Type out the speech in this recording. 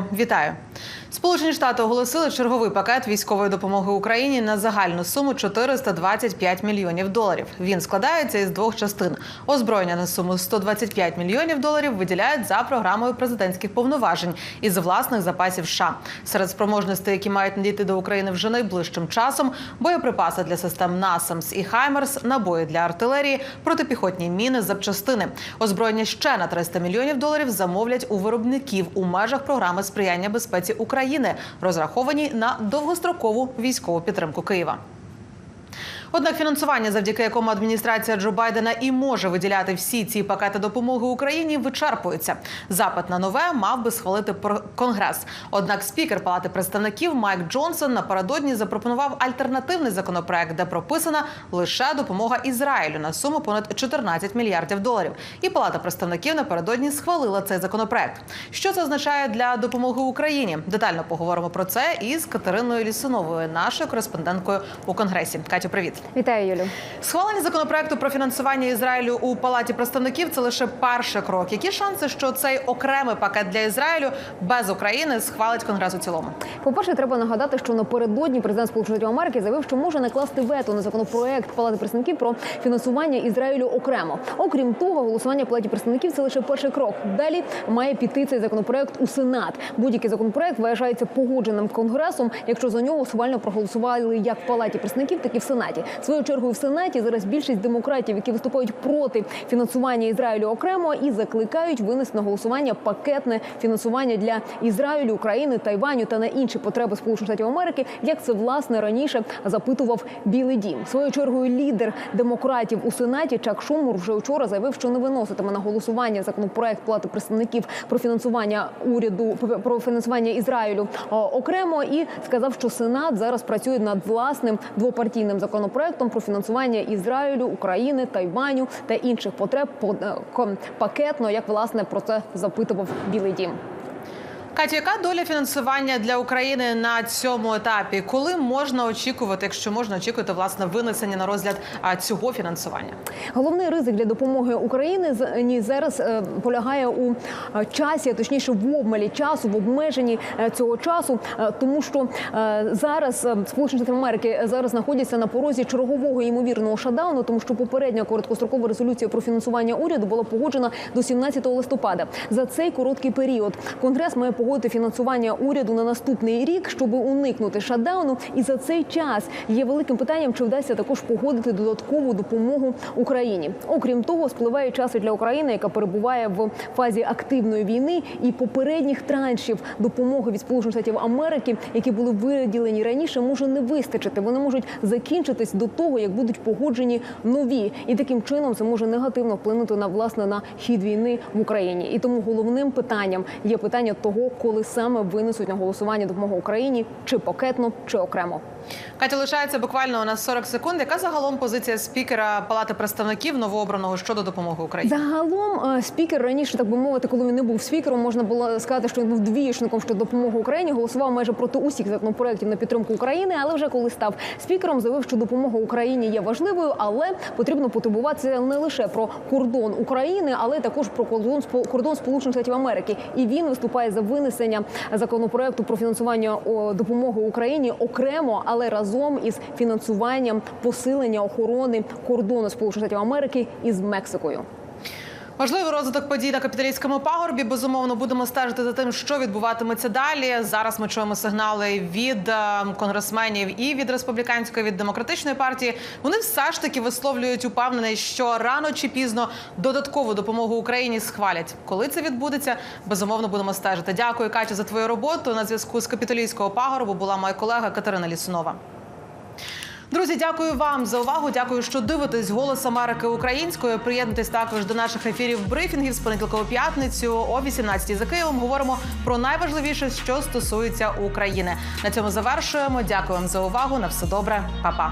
Вітаю. Сполучені Штати оголосили черговий пакет військової допомоги Україні на загальну суму 425 мільйонів доларів. Він складається із двох частин. Озброєння на суму 125 мільйонів доларів виділяють за програмою президентських повноважень із власних запасів США. Серед спроможностей, які мають надійти до України вже найближчим часом, боєприпаси для систем НАСАМС і Хаймерс, набої для артилерії, протипіхотні міни, запчастини. Озброєння ще на 300 мільйонів доларів замовлять у виробників у межах програми сприяння безпеці України, розраховані на довгострокову військову підтримку Києва. Однак фінансування, завдяки якому адміністрація Джо Байдена і може виділяти всі ці пакети допомоги Україні, вичерпується. Запит на нове мав би схвалити конгрес. Однак спікер Палати представників Майк Джонсон напередодні запропонував альтернативний законопроект, де прописана лише допомога Ізраїлю на суму понад 14 мільярдів доларів. І Палата представників напередодні схвалила цей законопроект. Що це означає для допомоги Україні? Детально поговоримо про це із Катериною Лісуновою, нашою кореспонденткою у конгресі. Катю, привіт. Вітаю, Юлю. Схвалення законопроекту про фінансування Ізраїлю у палаті представників це лише перший крок. Які шанси, що цей окремий пакет для Ізраїлю без України схвалить конгрес у цілому? По-перше, треба нагадати, що напередодні президент Сполучених Штатів Америки заявив, що може накласти вето на законопроект Палати представників про фінансування Ізраїлю окремо. Окрім того, голосування Палаті представників це лише перший крок. Далі має піти цей законопроект у Сенат. Будь-який законопроект вважається погодженим конгресом, якщо за нього схвально проголосували як в Палаті представників, так і в Сенаті. Свою чергу в Сенаті зараз більшість демократів, які виступають проти фінансування Ізраїлю окремо і закликають винести на голосування пакетне фінансування для Ізраїлю, України, Тайваню та на інші потреби Сполучених Штатів Америки, як це власне раніше запитував Білий Дім. Своєю чергою лідер демократів у Сенаті Чак Шумур вже вчора заявив, що не виноситиме на голосування законопроект плати представників про фінансування уряду про фінансування Ізраїлю окремо і сказав, що Сенат зараз працює над власним двопартійним законопроектом про фінансування Ізраїлю, України, Тайваню та інших потреб по- е, пакетно, як власне про це запитував Білий Дім. Катю, яка доля фінансування для України на цьому етапі? Коли можна очікувати, якщо можна очікувати власне винесення на розгляд цього фінансування? Головний ризик для допомоги Україні зараз е, полягає у е, часі, точніше в обмалі часу, в обмеженні е, цього часу, тому що зараз Сполучені Штати Америки зараз знаходяться на порозі чергового ймовірного шатдауну, тому що попередня короткострокова резолюція про фінансування уряду була погоджена до 17 листопада. За цей короткий період Конгрес має погодити фінансування уряду на наступний рік, щоб уникнути шатдауну. І за цей час є великим питанням, чи вдасться також погодити додаткову допомогу Україні. Окрім того, спливає час для України, яка перебуває в фазі активної війни, і попередніх траншів допомоги від Сполучених Штатів Америки, які були виділені раніше, може не вистачити. Вони можуть закінчитись до того, як будуть погоджені нові, і таким чином це може негативно вплинути на власне на хід війни в Україні. І тому головним питанням є питання того, коли саме винесуть на голосування допомогу Україні, чи пакетно, чи окремо. Катя, лишається буквально у нас 40 секунд. Яка загалом позиція спікера Палати представників новообраного щодо допомоги Україні? Загалом е, спікер раніше, так би мовити, коли він не був спікером, можна було сказати, що він був двієчником щодо допомоги Україні. Голосував майже проти усіх законопроєктів на підтримку України. Але вже коли став спікером, заявив, що допомога Україні є важливою, але потрібно потурбуватися не лише про кордон України, але також про кордон кордон Сполучених Штатів Америки. І він виступає за винесення законопроекту про фінансування допомоги Україні окремо, але разом із фінансуванням посилення охорони кордону Сполучених Штатів Америки із Мексикою. Можливий розвиток подій на капіталістському пагорбі. Безумовно, будемо стежити за тим, що відбуватиметься далі. Зараз ми чуємо сигнали від е, конгресменів і від республіканської, від демократичної партії. Вони все ж таки висловлюють упевненість, що рано чи пізно додаткову допомогу Україні схвалять. Коли це відбудеться, безумовно будемо стежити. Дякую, Катю, за твою роботу. На зв'язку з капіталістського пагорбу була моя колега Катерина Лісунова. Друзі, дякую вам за увагу. Дякую, що дивитесь голос Америки українською. Приєднуйтесь також до наших ефірів брифінгів з понеділка п'ятницю о 18 за Києвом. Говоримо про найважливіше, що стосується України. На цьому завершуємо. Дякую вам за увагу. На все добре, Па-па.